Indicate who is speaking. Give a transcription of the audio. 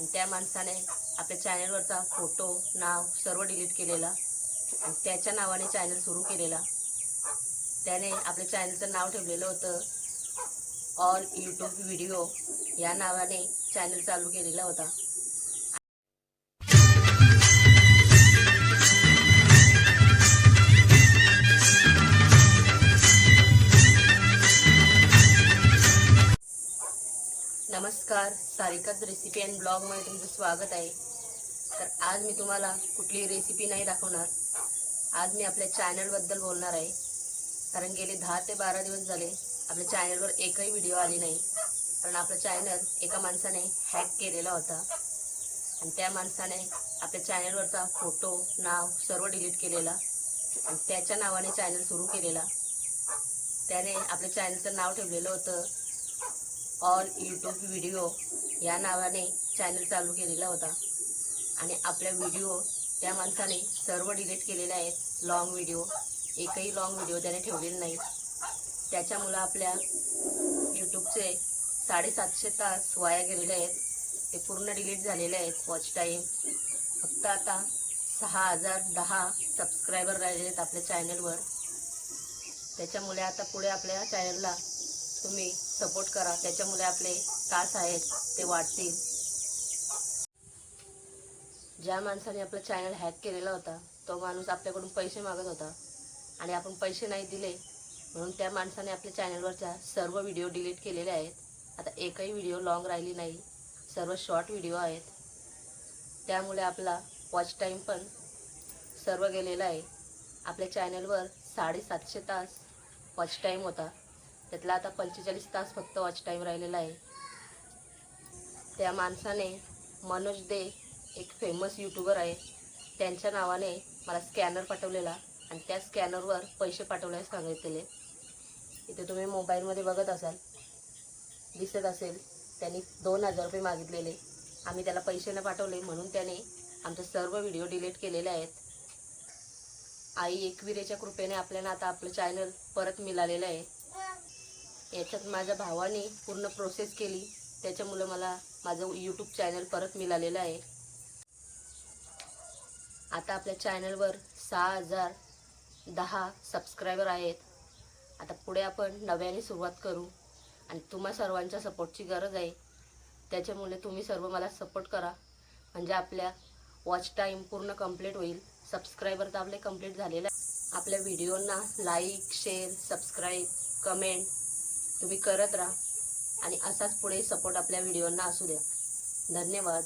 Speaker 1: आणि त्या माणसाने आपल्या चॅनलवरचा फोटो नाव सर्व डिलीट केलेला. आणि त्याच्या नावाने चॅनल सुरू केलेला. त्याने आपल्या चॅनलचं नाव ठेवलेलं होतं. ऑल यूट्यूब व्हिडिओ या नावाने चॅनल चालू केलेला होता. नमस्कार सारिकाच रेसिपी अँड ब्लॉगमध्ये तुमचं स्वागत आहे. तर आज मी तुम्हाला कुठली रेसिपी नाही दाखवणार. आज मी आपल्या चॅनलबद्दल बोलणार आहे. कारण गेले दहा ते बारा दिवस झाले आपल्या चॅनलवर एकही व्हिडिओ आली नाही. कारण आपलं चॅनल एका माणसाने हॅक केलेला होता. आणि त्या माणसाने आपल्या चॅनलवरचा फोटो नाव सर्व डिलीट केलेला. आणि त्याच्या नावाने चॅनल सुरू केलेला. त्याने आपल्या चॅनलचं नाव ठेवलेलं होतं. ऑल यूट्यूब व्हिडिओ या नावाने चॅनल चालू केलेला होता. आणि आपल्या व्हिडिओ त्या माणसाने सर्व डिलीट केलेले आहेत. लाँग व्हिडिओ एकही लाँग व्हिडिओ त्याने ठेवलेले नाही. त्याच्यामुळं आपल्या यूट्यूबचे साडेसातशे तास वाया गेलेले आहेत. ते पूर्ण डिलीट झालेले आहेत. वॉच टाईम फक्त आता सहा हजार दहा सबस्क्रायबर राहिलेले आहेत आपल्या चॅनलवर त्याच्यामुळे आता पुढे आपल्या चॅनलला तुम्ही सपोर्ट करा. त्याच्यामुळे आपले तास आहेत ते वाढतील. ज्या माणसाने आपलं चॅनल हॅक केलेला होता तो माणूस आपल्याकडून पैसे मागत होता. आणि आपण पैसे नाही दिले म्हणून त्या माणसाने आपल्या चॅनलवरच्या सर्व व्हिडिओ डिलीट केलेले आहेत. आता एकही व्हिडिओ लॉंग राहिली नाही सर्व शॉर्ट व्हिडिओ आहेत. त्यामुळे आपला वॉच टाईम पण सर्व गेलेला आहे. आपल्या चॅनलवर साडेसातशे तास वॉच टाईम होता. त्यातला आता पंचेचाळीस तास फक्त वॉच टाईम राहिलेला आहे. त्या माणसाने मनोज दे एक फेमस यूट्यूबर आहे. त्यांच्या नावाने मला स्कॅनर पाठवलेला आणि त्या स्कॅनरवर पैसे पाठवल्यास सांगितलेले. इथे तुम्ही मोबाईलमध्ये बघत असाल दिसत असेल त्यांनी दोन हजार रुपये मागितलेले. आम्ही त्याला पैसे न पाठवले म्हणून त्याने आमचे सर्व व्हिडिओ डिलीट केलेले आहेत. आई एकविरेच्या कृपेने आपल्याला आता आपलं चॅनल परत मिळालेलं आहे. याच्यात माझ्या भावाने पूर्ण प्रोसेस केली. त्याच्यामुळे मला माझं यूट्यूब चॅनल परत मिळालेलं आहे. आता आपल्या चॅनलवर सहा हजार दहा सबस्क्रायबर आहेत. आता पुढे आपण नव्याने सुरुवात करू. आणि तुम्हा सर्वांच्या सपोर्टची गरज आहे. त्याच्यामुळे तुम्ही सर्व मला सपोर्ट करा. म्हणजे आपल्या वॉच टाईम पूर्ण कंप्लीट होईल. सबस्क्रायबर तर आपले कंप्लीट झालेलं आहे. आपल्या व्हिडिओंना लाईक शेअर सबस्क्राईब कमेंट तुम्ही करत राहा. आणि असाच पुढे सपोर्ट आपल्या व्हिडिओंना असू द्या. धन्यवाद.